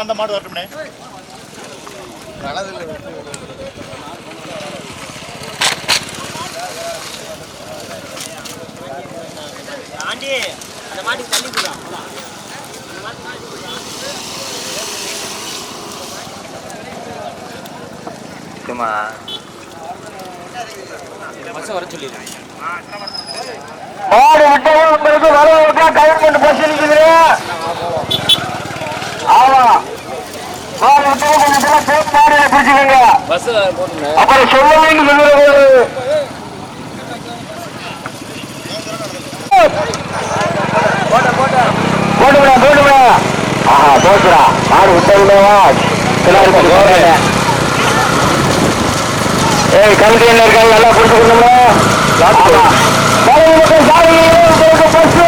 அந்த மாடு வரட்டும்னே ஆண்டி அந்த மாட்டுக்கு தள்ளி போடுறான் சொல்லிடுறேன். மாடு விட்டவும் உங்களுக்கு வரவுக்கா கவர்மெண்ட் பஸ் இருக்குது ஆமா. மாடு விட்டவும் கொஞ்சம் பேர் பேர் மாடு பிடிச்சிக்கோங்க. பஸ் போட்டுங்க அப்புறம் சொல்லுவீங்க சொல்லுறது போட்டுவிடா போட்டுவிடா ஆ போச்சுடா மாடு போறேன் ஏய் கமிட்டி என்ன இருக்காங்க நல்லா புடிச்சு கொடுக்கணும்ல வலது பக்கம் சாரதிக்கு பஸ்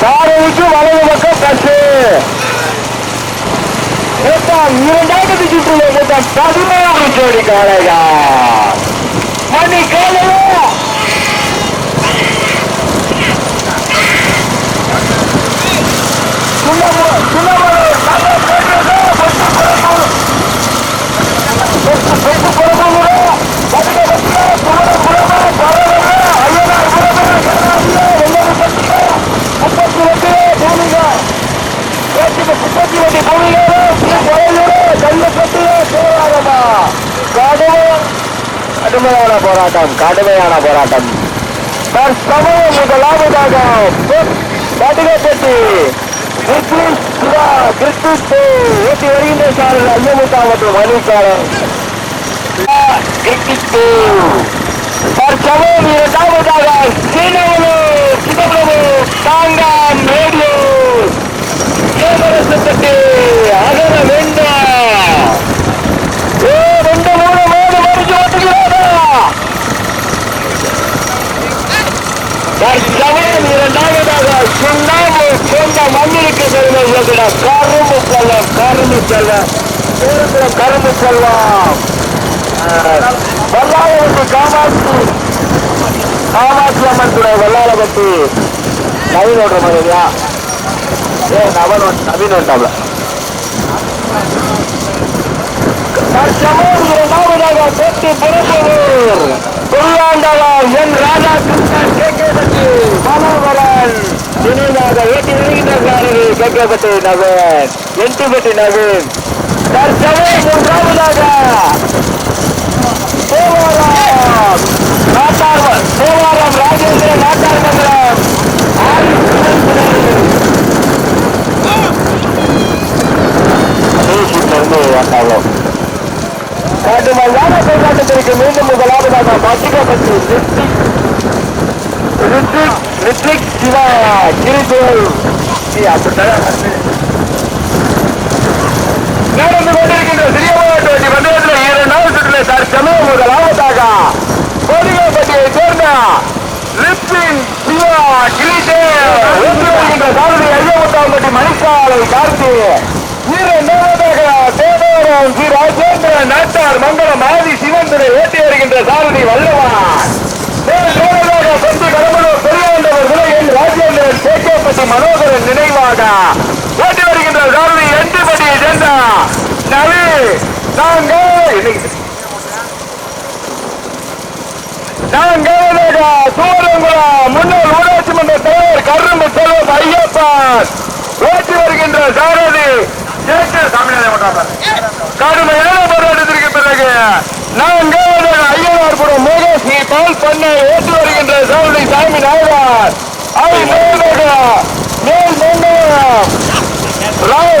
சாரதிக்கு வலது பக்கம் பஸ் இரண்டாயிரத்தி சுற்றுல மொத்தம் பதினோரு ஜோடி காளையா மணி காலையா சுண்ணாம்பு சுண்ணாம்பு நல்ல போட்டு பத்து குறைப்பு பத்து குறைப்பு பத்து பத்து புற புறமா பரவல ஐயனார் புறமா வெள்ளரி பத்து முப்பத்தி எட்டு பூமிங்க முப்பத்தி எட்டு பூமிங்க கள்ளப்பட்டு போராடமா கடுமை கடுமையான போராட்டம் கடுமையான போராட்டம் தற்சமயம் முதலாவதாக கடுகப்பட்டி கிறிஸ்டின் சிவா வருகின்ற சாரல் ஐயமுகா மற்றும் மணிக்காரன் கிறிஸ்டின் தற்சமயம் இரண்டாவதாக சீனவனு சிதம்பரமு தாங்காம் ரேடியோ கேமரசப்பட்டு அகர வேண்டாம் ஏ ரெண்டு மூணு மூணு மணிக்கு ஓட்டுகிறாரா? தற்சமயம் இரண்டாவதாக சுண்ணாம்பு சொந்த மண்ணிற்கு செல்வ இயக்குட கரும்பு செல்வம் கரும்பு செல்வம் தூரத்தில் கரும்பு செல்வம் வல்லாளபட்டி காமாட்சி. காமாட்சி அம்மன் துறை வல்லாளபட்டி நவீன் ஓட்டுற மாதிரி இல்லையா? ஏ நவன் நவீன் ஓட்டாப்ல தற்சமயம் இரண்டாவதாக பெட்டி புறப்பூர் புல்லாண்டவா என் ராதாகிருஷ்ணன் கேட்கப்பட்டு மனோகரன் நினைவாக ஏற்றி வருகின்றார்கள் கேட்கப்பட்டு நவன் எட்டுப்பட்டு நவீன். தற்சமயம் மூன்றாவதாக தேவாரம் நாட்டார் நாட்டார் மந்திரம் இருந்து காட்டு கடுமையான போராட்டத்திற்கு மீண்டும் முதலாவதாக மத்திகப்பட்டு ரித்விக் ரித்விக் சிவா கிரிஜோல் நடந்து கொண்டிருக்கின்ற சிறிய மாவட்ட வண்டி பந்தயத்தில் இரண்டாவது சுற்றில் தற்சமயம் முதலாவதாக கோடிகப்பட்டியை சேர்ந்த ரித்விக் சிவா கிரிஜோல் ஓட்டி வருகின்ற சாரதி ஐயமுத்தாம்பட்டி மணிக்காலை கார்த்தி இரண்டாவதாக தேவரம் ஸ்ரீ ராஜேந்திர நாட்டார் மங்கலம் ஆதி சிவந்தனை ஓட்டி வருகின்ற சாரதி வல்லவான். மூன்றாவதாக சென்று கடம்பலூர் பெரியாண்டவர் விலையில் ராஜேந்திரன் சேக்கப்பட்டி மனோகரன் நினைவாக ஓட்டி வருகின்ற சாரதி எட்டுப்பட்டி சேர்ந்த நவி நாங்கள் நாங்கள் சூரங்குளம் முன்னாள் ஊராட்சி மன்ற தலைவர் கரும்பு செல்வம் ஐயப்பன் ஓட்டி வருகின்ற சாரதி கடுமையான போராட்டத்திற்கு பிறகு நாங்கள் ஐயனார்புரம் மோகஸ்ரீ பால் பண்ணை ஓட்டி வருகின்ற சாரதி சாமி நாயனார். அவை மேல்மேக மேல் மண்டலம் ராஜ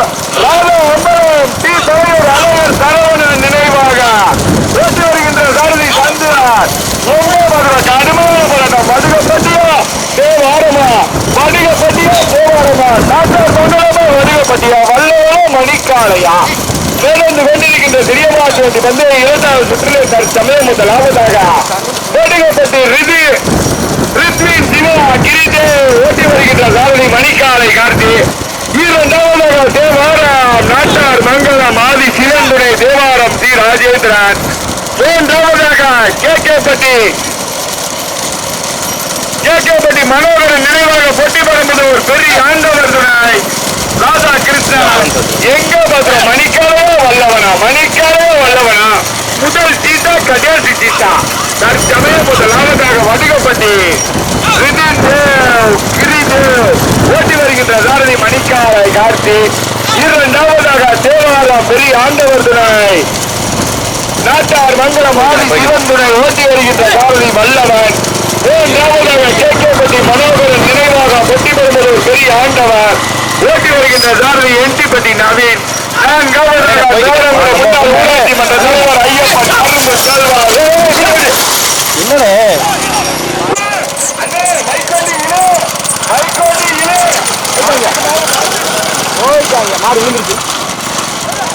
டி தலைவர் அழகர் சரவணன் நினைவாக ஓட்டி வருகின்ற சாரதி சந்திரன் எங்கே வருகிற கடுமையான போராட்டம் மதுகப்பட்டியா தேவாரமா மடிகப்பட்டியா தேவாரமா டாக்டர் மண்டலமா மடிகப்பட்டியா வல்லவா மணிக்காலையா வந்து கொண்டிருக்கின்ற சிறிய மாட்டு வந்து இரண்டாவது சுற்றிலே தற்சமயம் முதலாவதாக மடிகப்பட்டி ரிதி ரித்வின் சிவா கிரிஜே ஓட்டி வருகின்ற சாரதி மணிக்காலை கார்த்தி. இரண்டாவதாக தேவாரம் நாட்டார் மங்களம் ஆதி சிவந்துரை தேவாரம் சி ராஜேந்திரன். மூன்றாவதாக K K Patti K K Patti Manoharan நினைவாக போட்டி பொட்டி ஒரு பெரிய ஆண்டவர் துணை ராதா கிருஷ்ணன் எங்க பத்திரம் மணிக்காலே வல்லவனா? மணிக்காலே வல்லவனா? முதல் சீட்டா கடைசி சீட்டா தற்சமயம் முதலாவதாக வடுகப்பட்டி ரிதின் தேவ் கிரிதேவ் ஓட்டி வருகின்ற சாரதி மணிக்காலை கார்த்தி இரண்டாவதாக தேவாலயம் பெரிய ஆண்டவர் துணை நாட்டார் மங்களம் ஆதி சிவன் துணை ஓட்டி வருகின்ற சாரதி வல்லவன். மூன்றாவதாக கேகேபட்டி மனோகரன் நினைவாக பொட்டி பெறுவது பெரிய ஆண்டவர். ஓட்டி வருகின்ற சாரதி என்டிப்பட்டி நவீன். என்னடே மாடு விழுந்துருச்சு.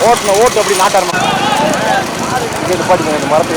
ஓட்டணும் ஓட்டு அப்படி நாட்டாரமா. இந்த மரத்தை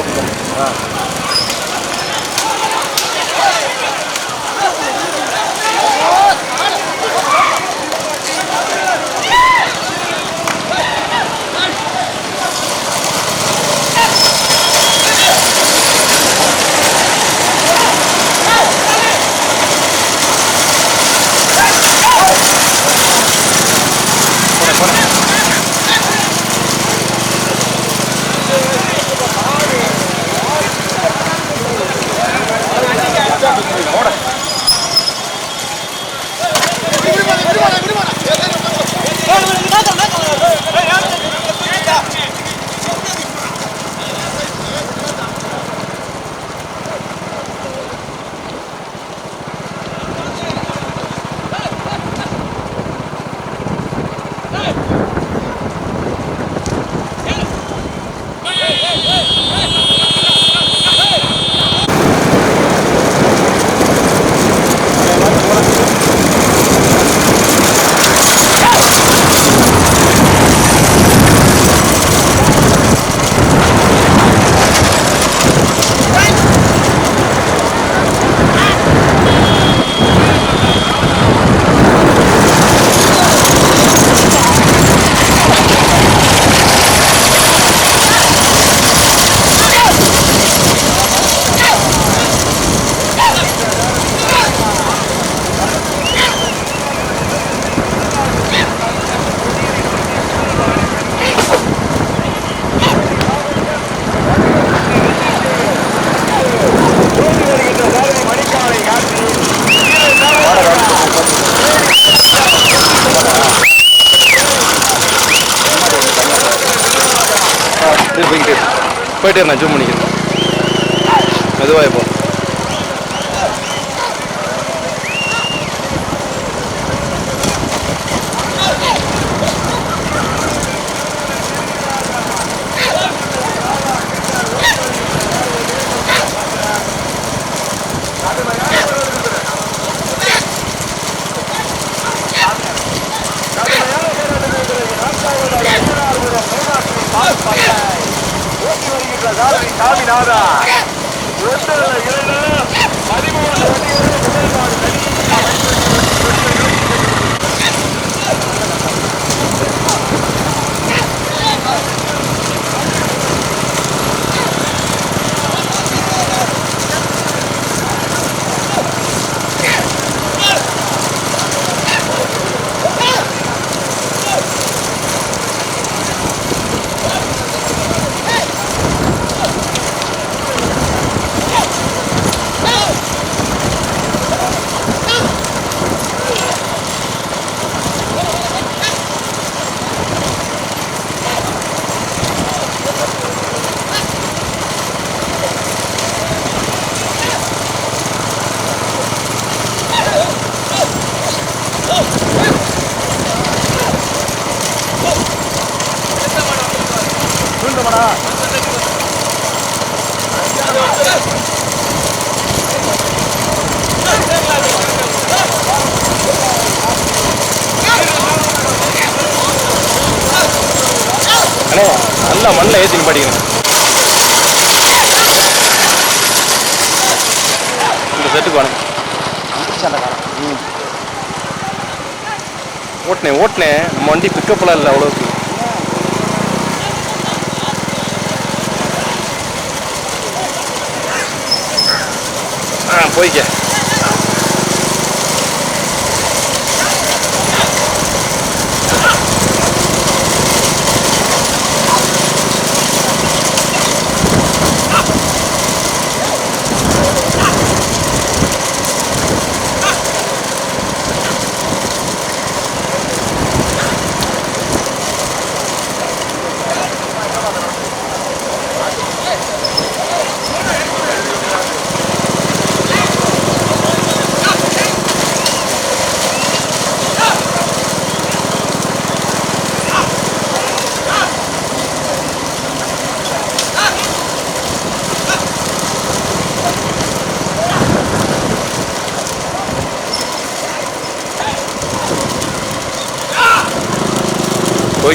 ஆ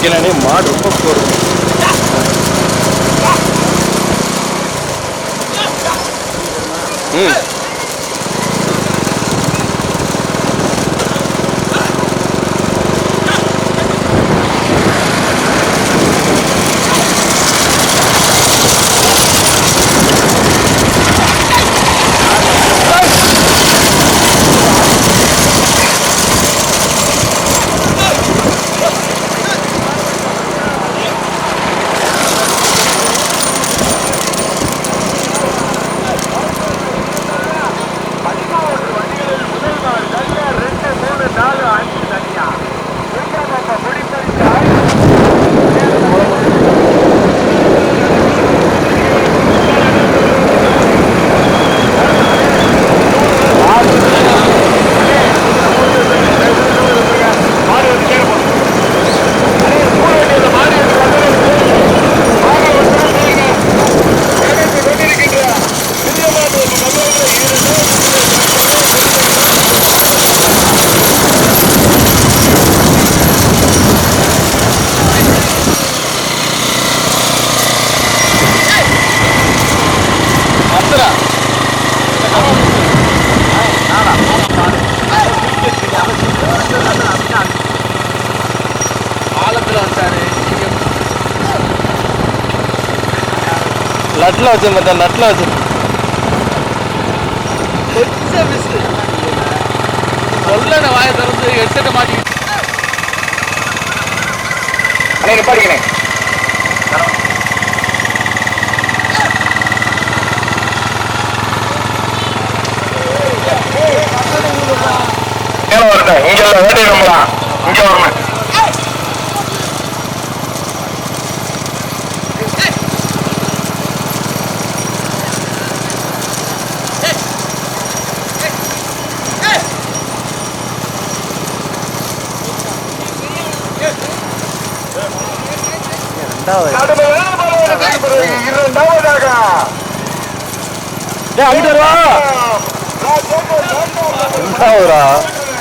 போய்க்க மாடு ரொம்ப போடுது ம். வச்சு மச்சான் நட்டில் வச்சு. சொல்ல வாயை திறந்து ஹெட்செட்டை மாட்டிக்கிட்டு. அண்ணே நிப்பாடிக்கணே மேல வரணும். இங்க வரணும். இரண்டாவதாக. அங்கிட்டு வருவா. ரெண்டாவதா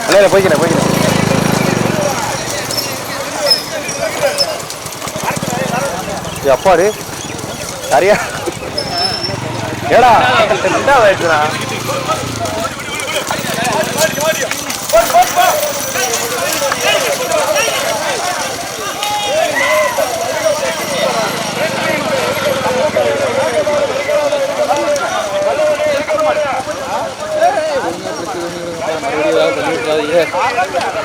அண்ணே போய்க்கிறேன் போய்க்கிறேன். ஏய், அப்பாடி. சரியா ஏடா. ரெண்டாவது ஆயிடுச்சுடா. வாங்கிட்டேன்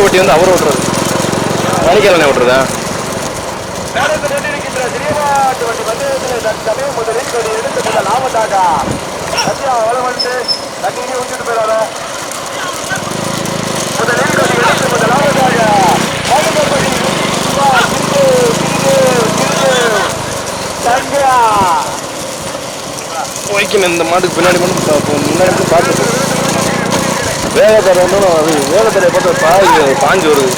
லாபத்தாக வட்டி வந்து அவர் ஓட்டுறது சிந்து ஓட்டுறதா போய்க்கினே இந்த மாட்டுக்கு பின்னாடி மட்டும் முன்னாடி மட்டும் பார்த்து வேகத்தரை வந்து அது வேகத்தரையை பார்த்து பாய் பாஞ்சு வருது.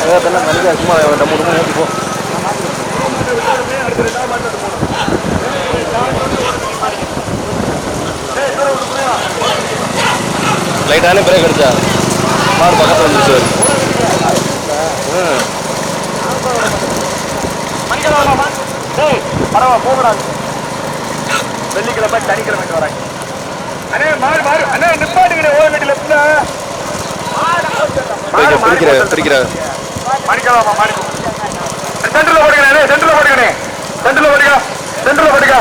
வேகத்தெல்லாம் மணிக்கா சும்மா ரெண்டு மூணு மணி போ. லைட்டான பிரேக் அடிச்சா. மாடு பக்கத்தில் வந்துச்சு ம் மஞ்சளாமா பரவாயில்ல போகக்கூடாது. வெள்ளிக்கிழமை சனிக்கிழமைக்கு வராங்க அண்ணே மாறு மாறு. அண்ணே நிப்பாட்டுக்கிட்டே ஓட வேண்டிய லெஃப்ட்ல பிடிக்கிற பிடிக்கிற பிடிக்கிற மணிக்கலாமா மாறி சென்டர்ல போடுகிறேன் சென்டர்ல போடுகிறேன் சென்டர்ல போடுங்க சென்டர்ல போடுங்க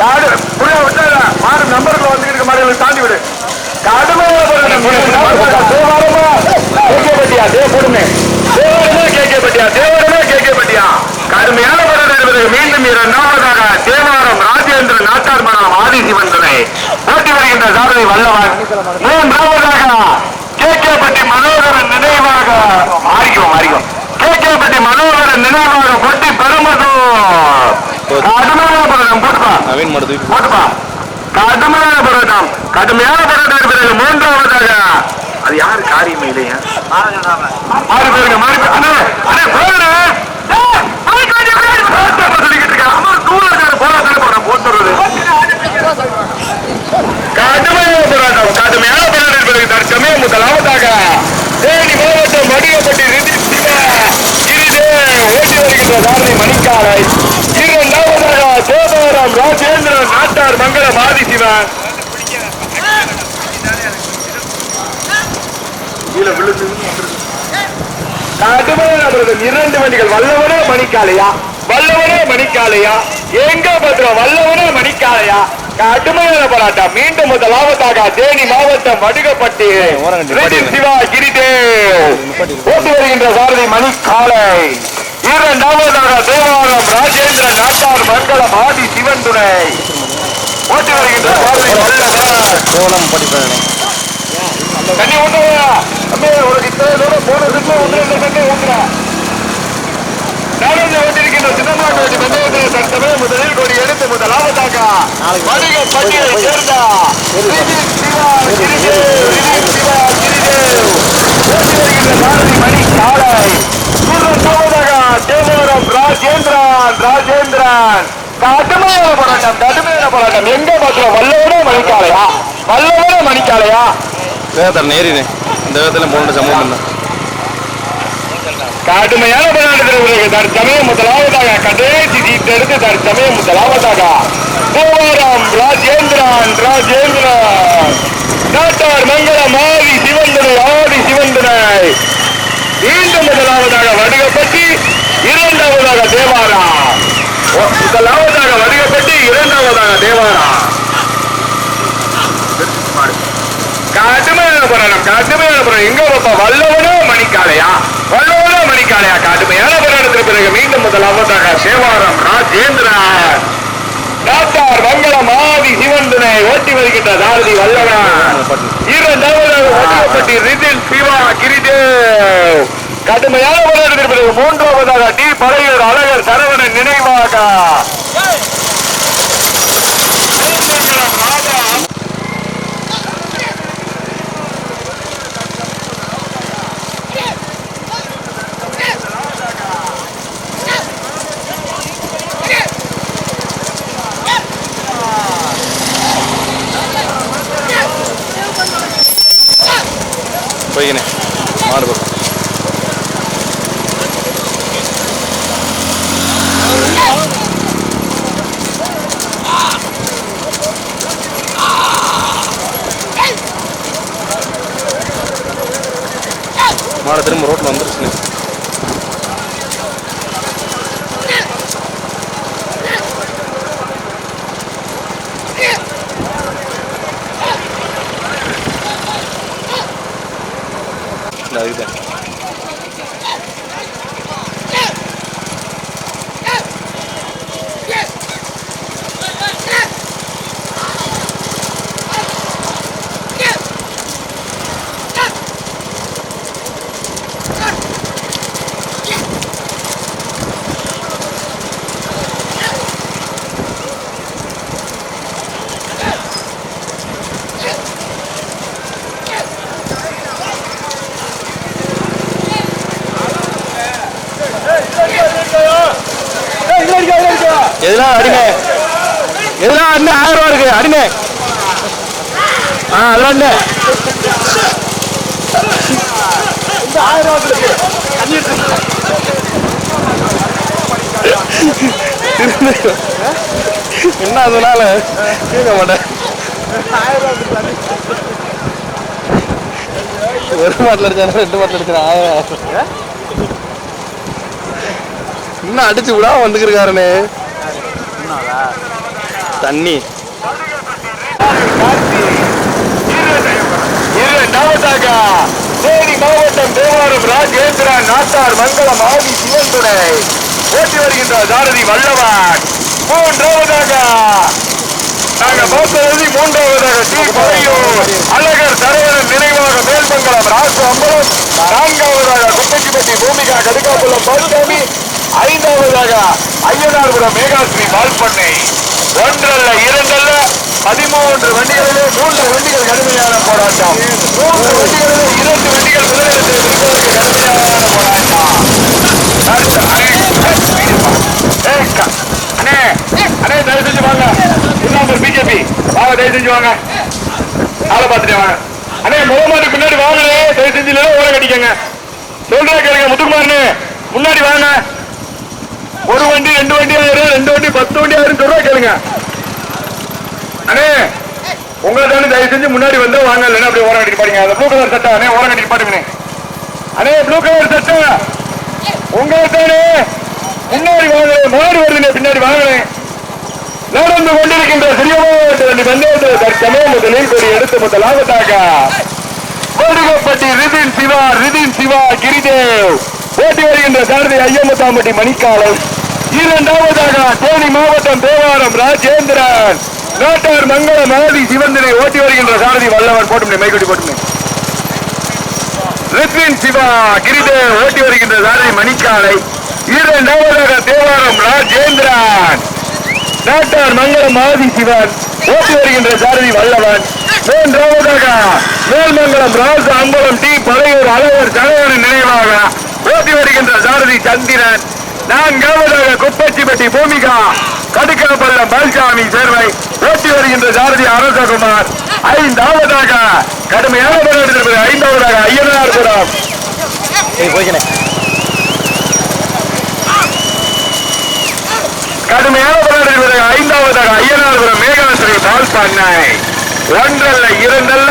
காடு புரிய விட்டாத? மாடு நம்பர்ல வந்துக்கிட்டு மாடுகளை தாண்டி விடு. கடுமையாக கேட்கப்பட்டியா தேவ போடுமே. தேவரமா கேட்கப்பட்டியா தேவரமா கேட்கப்பட்டியா கடுமையான என்பதற்கு மீண்டும் இரண்டாவதாக தேவாரம் நாட்டார் மனம் ஆதிசிவன் துணை போட்டி வருகின்ற சாரதி வல்லவன். மூன்றாவதாக கேட்கப்பட்டி மனோகரன் நினைவாக மாறிக்கும் மாறிக்கும் கேட்கப்பட்டி மனோகரன் நினைவாக பொட்டி பெருமதூர் கடுமையான போராட்டம். போட்டுப்பா. கடுமையான போராட்டம். கடுமையான போராட்டம் பிறகு மூன்றாவதாக. அது யாரு காரியமே இல்லையா? மாறி போயிருங்க மாறி போய் அண்ணே அண்ணே போடுறே கடுமையான போராட்டம் கடுமையான போராட்டம் பிறகு தற்சமய முதலாவதாக தேனி மாவட்டம் மடியப்பட்டி ரிதி சிவா ஓட்டி வருகின்ற சாரதி மணிக்காலை. இரண்டாவதாக சோதவரம் ராஜேந்திரன் நாட்டார் மங்களம் ஆதிசிவன் கடுமையான இரண்டு வண்டிகள் வல்லவனே மணிக்காலையா? வல்லவனே மணிக்காலையா? எங்க பத்திரம்? வல்லவனே மணிக்காலையா? கடுமையான போராட்டம். மீண்டும் முதலாவதாக தேனி மாவட்டம் வடுகப்பட்டி. சிவா கிரிதேவ் ஓட்டி வருகின்ற சாரதி மணிக்காலை இரண்டாவதாக தேவாரம் ராஜேந்திர நாட்டார் மங்களம் ஆதி சிவன் துணை. ஓட்டி வருகின்ற சாரதி கோலம் படிப்பேன். தண்ணி ஊட்டுவா அப்படியே ஒரு போனதுக்கு ஒன்று ரெண்டு தண்ணி ஊட்டுறா நடந்து கொண்டிருக்கின்ற சின்னமாட்டு பந்தயத்தில் தற்சமய முதலில் கொடி எடுத்து முதலாவதாக வணிக பட்டியலை சேர்ந்த பாரதி மணி காலை தேவரம் ராஜேந்திரன் ராஜேந்திரன் கடுமையான போராட்டம் கடுமையான போராட்டம் எங்க பார்க்கிறோம் வல்லவனே மணிக்காலையா வல்லவனே மணிக்காலையா வேகத்தரை நேரினே இந்த வேகத்தில் போன சம்பவம் என்ன கடுமையான போராட்டத்திற்கு தற்சமயம் முதலாவதாக கடைசி சீட் எடுத்து தற்சமயம் முதலாவதாக. போராம் ராஜேந்திரன் ராஜேந்திரன். டாக்டர் மங்களம் ஆதி சிவந்தனை ஆதி சிவந்தனை. மீண்டும் முதலாவதாக வடுகப்பட்டி இரண்டாவதாக தேவாரா. முதலாவதாக வடுகப்பட்டி இரண்டாவதாக தேவாரா. கடுமையான போராட்டம் கடுமையான போராட்டம் எங்க வல்லவனோ மணிக்காலையா வல்லவன் மணிக்காலையா கடுமையான போராட்டத்திற்கு பிறகு மீண்டும் முதலாவதாக சேவாரம் ராஜேந்திரன் டாக்டர் மங்களம் ஆதி சிவந்தனை ஓட்டி வருகின்ற தாரதி வல்லவன் இரண்டாவதாக ஒட்டியப்பட்டி ரிதில் சிவா கிரிதேவ். கடுமையான போராட்டத்திற்கு பிறகு மூன்றாவதாக டி. பழையர் அழகர் சரவணன் நினைவாக. போய்கினே மாடு பக்கம் மாடை திரும்ப ரோட்டில் வந்துருச்சுண்ணே ஆ அதெல்லாம் என்ன அதனால? கேட்க மாட்டேன். ஒரு மாட்டில் அடிச்சாலும் ரெண்டு மாட்டில் அடிச்சா ஆயிரம். இன்னும் அடிச்சு விடாம வந்துருக்காருனே தண்ணி. இரண்டாவதாக தேனி மாவட்டம் தேவாரம் ராஜேந்திரன் நாட்டார் மங்களம் ஆதி சிவன் துணை. ஓட்டி வருகின்ற சாரதி வல்லவன். மூன்றாவதாக. நாங்க பார்த்தது மூன்றாவதாக டி பழையூர் அழகர் சரவணன் நினைவாக மேல்மங்கலம் ராசு அம்பலம் நான்காவதாக குப்பச்சிப்பட்டி பூமிகா கடுக்காப்புலம் பௌர்ணமி ஐந்தாவதாக ஐயனார்புரம் மேகாஸ்ரீ பால்பண்ணை. ஒன்றல்ல இரண்டல்ல. பதிமூன்று வண்டிகளிலே மூன்று வண்டிகள் கடுமையான போராட்டம். மூன்று வண்டிகளிலே இரண்டு வண்டிகள் முதலிடத்தில் இருப்பதற்கு கடுமையான போராட்டம் அடுத்து, அண்ணே, அண்ணே தயவு செஞ்சு வாங்க. இன்னொரு பிஜேபி வாங்க தயவு செஞ்சு வாங்க. ஆளை பார்த்துட்டு வாங்க அண்ணே முகமாட்டு பின்னாடி வாங்கலே தயவு செஞ்சு இல்லை ஓர கட்டிக்கங்க. சொல்றா கேளுங்க முத்துக்குமார்னு முன்னாடி வாங்க ஒரு வண்டி ரெண்டு வண்டி ஆயிரம் ரெண்டு வண்டி பத்து வண்டி ஆயிரம் சொல்றா கேளுங்க. அண்ணே உங்களை தானே தயவு செஞ்சு முன்னாடி வந்து வாங்க இல்லைன்னா அப்படியே ஓரம் கட்டிட்டு பாருங்க அந்த ப்ளூ கலர் சட்டை அண்ணே ஓரம் கட்டிட்டு பாருங்க அண்ணே ப்ளூ கலர் சட்டை. உங்களை தானே முன்னாடி வாங்க முன்னாடி வருதுண்ணே பின்னாடி வாங்கினேன் நடந்து கொண்டிருக்கின்ற சிறியமாவட்ட பந்தயத்தை தற்சமயம் முதலில் கொடி எடுத்து லாபத்தாக. கொடுகப்பட்டி ரிதின் சிவா ரிதின் சிவா கிரிதேவ். ஓட்டி வருகின்ற சாரதி ஐயமுத்தாம்பட்டி மணிக்காலம் இரண்டாவதாக தேனி மாவட்டம் தேவாரம் ராஜேந்திரன். நாட்டார் மங்கள ஆதி சிவந்தினை ஓட்டி வருகின்ற சாரதி வல்லவன் போட்டு மைக்குட்டி போட்டு ரித்வின் சிவா கிரிதேவ் ஓட்டி வருகின்ற சாரதி மணிக்காலை. இரண்டாவதாக தேவாரம் ராஜேந்திரன். டாக்டர் மங்களம் ஆதி சிவன் ஓட்டி வருகின்ற சாரதி வல்லவன். மூன்றாவதாக மேல்மங்கலம் ராஜ அம்பலம் டி பழையூர் அழகர் தலைவரின் நினைவாக ஓட்டி வருகின்ற சாரதி சந்திரன். நான்காவதாக குப்பச்சிப்பட்டி பூமிகா. கடுக்காப்பள்ளம் பால்சாமி சேர்வை ஓட்டி வருகின்ற சாரதி அரசகுமார். ஐந்தாவதாக கடுமையான போராட்டத்தில் ஐந்தாவதாக ஏய் போய்க்கணே கடுமையான போராட்டத்தில் ஐந்தாவதாக ஐயனார்புரம் மேகாஸ்ரீ பால் பண்ணை ஒன்றல்ல இரண்டல்ல.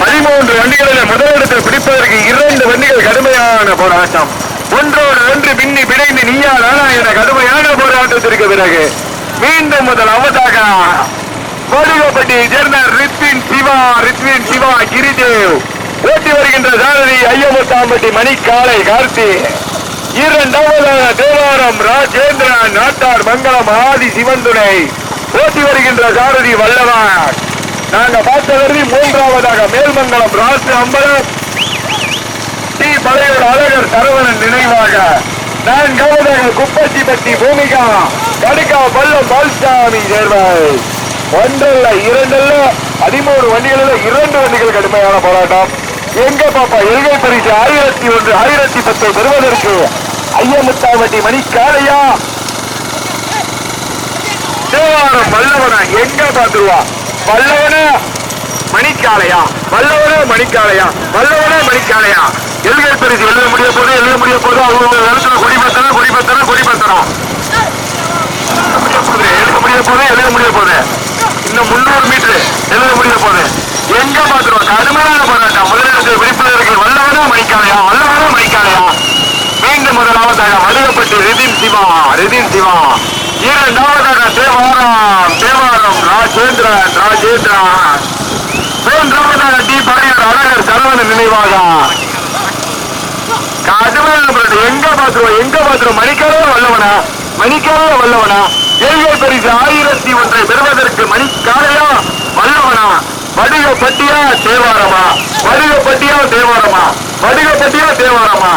பதிமூன்று வண்டிகளில் முதலிடத்தில் பிடிப்பதற்கு இரண்டு வண்டிகள் கடுமையான போராட்டம். ஒன்றோடு ஒன்று பின்னி பிணைந்து நீயா நானா என கடுமையான போராட்டத்திற்கு பிறகு மீண்டும் முதல் அவதாக கோடிகோப்பட்டியை சேர்ந்த ரித்வின் சிவா ரித்வின் சிவா கிரிதேவ். ஓட்டி வருகின்ற சாரதி ஐயமுத்தாம்பட்டி மணிக்காலை கார்த்தி. இரண்டாவதாக தேவாரம் ராஜேந்திரன் நாட்டார் மங்களம் ஆதி சிவன் துணை ஓட்டி வருகின்ற சாரதி வல்லவன் நாங்க பார்த்தவரை மூன்றாவதாக மேல்மங்கலம் ராசு அம்பலம். பழையோர் அழகர் சரவணன் நினைவாக. நான்காவதாக பட்டி பூமிகா கடுக்கா பல்லம் பால்சாமி சேர்வாய். ஒன்றல்ல இரண்டல்ல பதிமூணு வண்டிகளில் இரண்டு வண்டிகள் கடுமையான போராட்டம். எங்க பாப்பா எல்கை பரிசு ஆயிரத்தி ஒன்று ஆயிரத்தி பத்தை பெறுவதற்கு. ஐயமுத்தாவட்டி மணி காலையா தேவாரம் வல்லவனா எங்க பாத்துருவா பல்லவன மணிக்காலையா? வல்லவன மணிக்காலையா? வல்லவன மணிக்காலையா? எழுதிய பரிசு எழுத முடிய போது எழுத முடிய போது அவங்க இடத்துல கொடி பத்தணும் கொடி பத்தணும் கொடி பத்தணும். எழுத முடிய போது எழுத முடிய போது இன்னும் முன்னூறு மீட்டர். எழுத முடிய போது எங்க பாத்துருவோம் கடுமையான போராட்டம். முதலிடத்தில் விழிப்புணர்வுகள் வல்லவனா மணிக்காலையா வல்லவனா மணிக்காலையா மீண்டும் முதலாவதாக மதுகப்பட்டு ரிதின் சிவா ரிதின் சிவா. இரண்டாவதாக தேவாரம் தேவாரம் ராஜேந்திரன் ராஜேந்திரன். மூன்றாவதாக டி. படையர் அழகர் சரவணன் நினைவாக. எங்க பாத்துருவோம் எங்க பாத்துருவோம் மணிக்காலே வல்லவனா? மணிக்காலே வல்லவனா? ஏழை பரிசு ஆயிரத்தி ஒன்றை பெறுவதற்கு மணிக்காலையா வல்லவனா? வடுகப்பட்டியா தேவாரமா? வடுகப்பட்டியா தேவாரமா? வடுகப்பட்டியா தேவாரமா?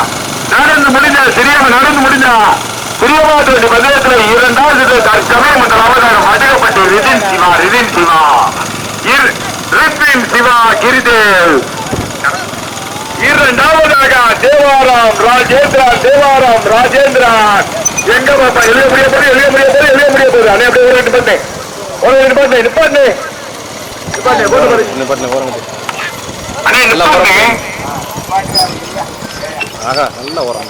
நடந்து முடிஞ்ச சிறியவ நடந்து முடிஞ்சா? பிரியமாத்தோடி மதியத்தில் இரண்டாவது தற்சமயம் என்ற அவதாரம் வடுகப்பட்டி ரிதின் சிவா ரிதின் சிவா. இர்- சிவா கிரிதேவ். இரண்டாவதாக தேவாராம் ராஜேந்திரன் தேவாராம் ராஜேந்திரன். எங்க பாப்பா? எழுத முடிய போது எழுத முடிய போது எழுத முடிய போது. அண்ணே அப்படியே ஒரு ரெண்டு பண்ணு ஒரு ரெண்டு பண்ணு போட்டு பாரு இன்னும் பாட்டு ஓரங்க அண்ணே எல்லாம் நிப்பாட்டு. ஆகா நல்லா ஓரம்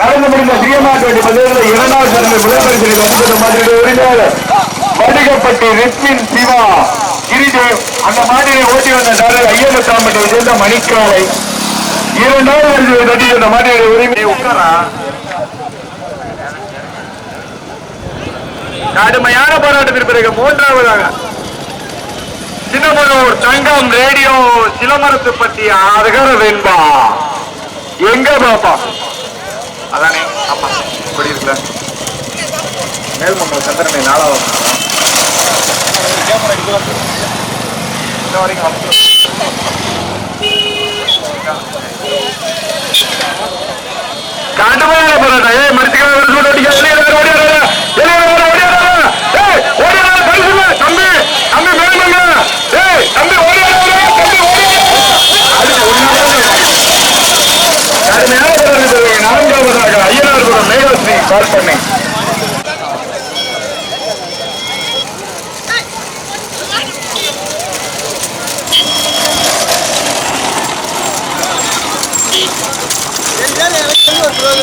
நடந்து முடிந்த சிறியமாட்டு பதிவில் இரண்டாவது சரணை வந்து மாதிரி உரிமையாளர் வடுகப்பட்டி ரித்மின் சிவா. கிரிதேவ் அந்த மாதிரியை ஓட்டி வந்த டாலர் ஐயமத்தாம்பட்டை சேர்ந்த மணிக்காலை. இரண்டாவது வரிசையை தட்டி சென்ற மாதிரியை உரிமை உட்காரா? கடுமையான போராட்டத்திற்கு பிறகு மூன்றாவதாக சின்னமனூர் தங்கம் ரேடியோ சிலமரத்து பற்றி அருகர வெண்பா எங்க பாப்பா? அதானே ஆமா இப்படி இருக்குல்ல மேல்மங்கலம் சந்திரனை நாளாவது இன்ன வரைக்கும் வந்து கடுமையான போராட்டம் ஏய் மடிச்சுக்கலாம் ஒரு சூடு அடிக்க வெளியே வர ஓடியாரா